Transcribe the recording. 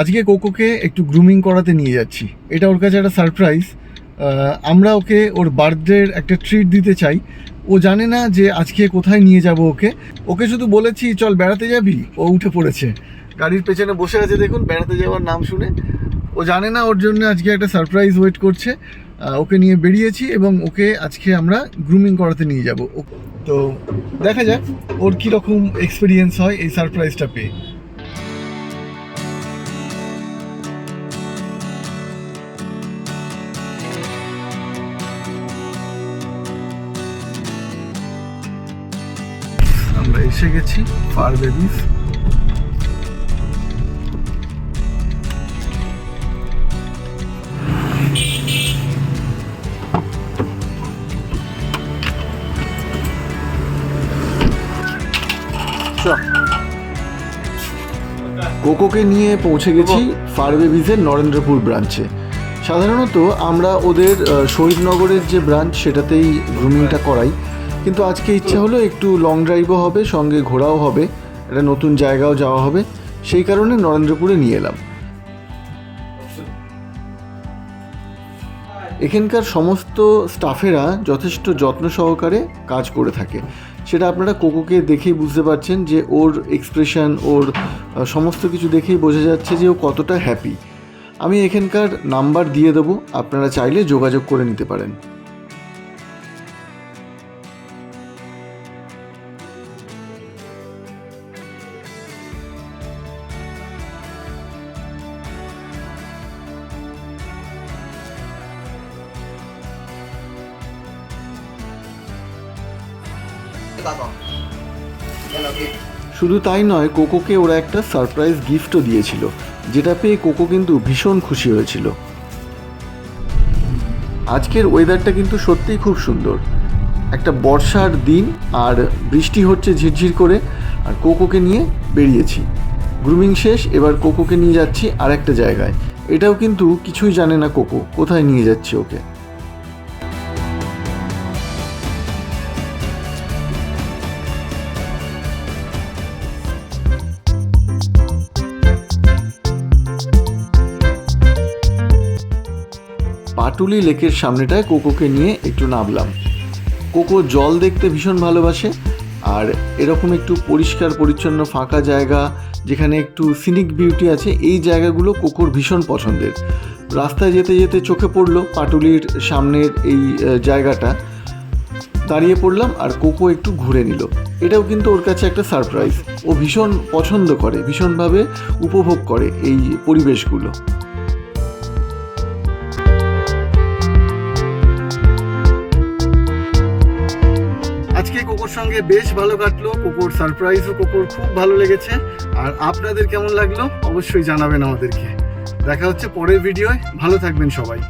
আজকে কোকোকে একটু গ্রুমিং করাতে নিয়ে যাচ্ছি। এটা ওর কাছে একটা সারপ্রাইজ আমরা ওকে ওর বার্থডের একটা ট্রিট দিতে চাই। ও জানে না যে আজকে কোথায় নিয়ে যাব ওকে। ওকে শুধু বলেছি, চল বেড়াতে যাবি? ও উঠে পড়েছে। গাড়ির পেছনে বসে আছে, দেখুন, বেড়াতে যাওয়ার নাম শুনে। ও জানে না ওর জন্য আজকে একটা সারপ্রাইজ ওয়েট করছে। ওকে নিয়ে বেরিয়েছি এবং ওকে আজকে আমরা গ্রুমিং করাতে নিয়ে যাব। তো দেখা যাক ওর কীরকম এক্সপিরিয়েন্স হয় এই সারপ্রাইজটা পেয়ে। এসে গেছি ফার বেবিস কোকোকে নিয়ে পৌঁছে গেছি ফার বেবিজের নরেন্দ্রপুর ব্রাঞ্চে সাধারণত আমরা ওদের শহীদনগরের যে ব্রাঞ্চ সেটাতেই গ্রুমিংটা করাই। কিন্তু আজকে ইচ্ছা হলো একটু লং ড্রাইভও হবে, সঙ্গে ঘোরাও হবে, একটা নতুন জায়গাও যাওয়া হবে, সেই কারণে নরেন্দ্রপুরে নিয়ে এলাম। এখানকার সমস্ত স্টাফেরা যথেষ্ট যত্ন সহকারে কাজ করে থাকে। সেটা আপনারা কোকোকে দেখেই বুঝতে পারছেন যে ওর এক্সপ্রেশন ওর সমস্ত কিছু দেখেই বোঝা যাচ্ছে যে ও কতটা হ্যাপি আমি এখানকার নাম্বার দিয়ে দেবো, আপনারা চাইলে যোগাযোগ করে নিতে পারেন। শুধু তাই নয়, কোকোকে ওরা একটা সারপ্রাইজ গিফটও দিয়েছিল, যেটা পেয়ে কোকো কিন্তু ভীষণ খুশি হয়েছিল। আজকের ওয়েদারটা কিন্তু সত্যিই খুব সুন্দর। একটা বর্ষার দিন, আর বৃষ্টি হচ্ছে ঝিরঝির করে, আর কোকোকে নিয়ে বেরিয়েছি। গ্রুমিং শেষ, এবার কোকোকে নিয়ে যাচ্ছি আর একটা জায়গায়। এটাও কিন্তু কিছুই জানে না কোকো, কোথায় নিয়ে যাচ্ছে ওকে। পাটুলি লেকের সামনেটায় কোকোকে নিয়ে একটু নামলাম। কোকো জল দেখতে ভীষণ ভালোবাসে, আর এরকম একটু পরিষ্কার পরিচ্ছন্ন ফাঁকা জায়গা, যেখানে একটু সিনিক বিউটি আছে, এই জায়গাগুলো কোকোর ভীষণ পছন্দের। রাস্তায় যেতে যেতে চোখে পড়ল পাটুলির সামনের এই জায়গাটা। দাঁড়িয়ে পড়লাম আর কোকো একটু ঘুরে নিল। এটাও কিন্তু ওর কাছে একটা সারপ্রাইজ ও ভীষণ পছন্দ করে, ভীষণভাবে উপভোগ করে এই পরিবেশগুলো। কোকোর সঙ্গে বেশ ভালো কাটলো। কোকোর সারপ্রাইজও কোকোর খুব ভালো লেগেছে। আর আপনাদের কেমন লাগল? অবশ্যই জানাবেন আমাদেরকে। দেখা হচ্ছে পরের ভিডিওয় ভালো থাকবেন সবাই।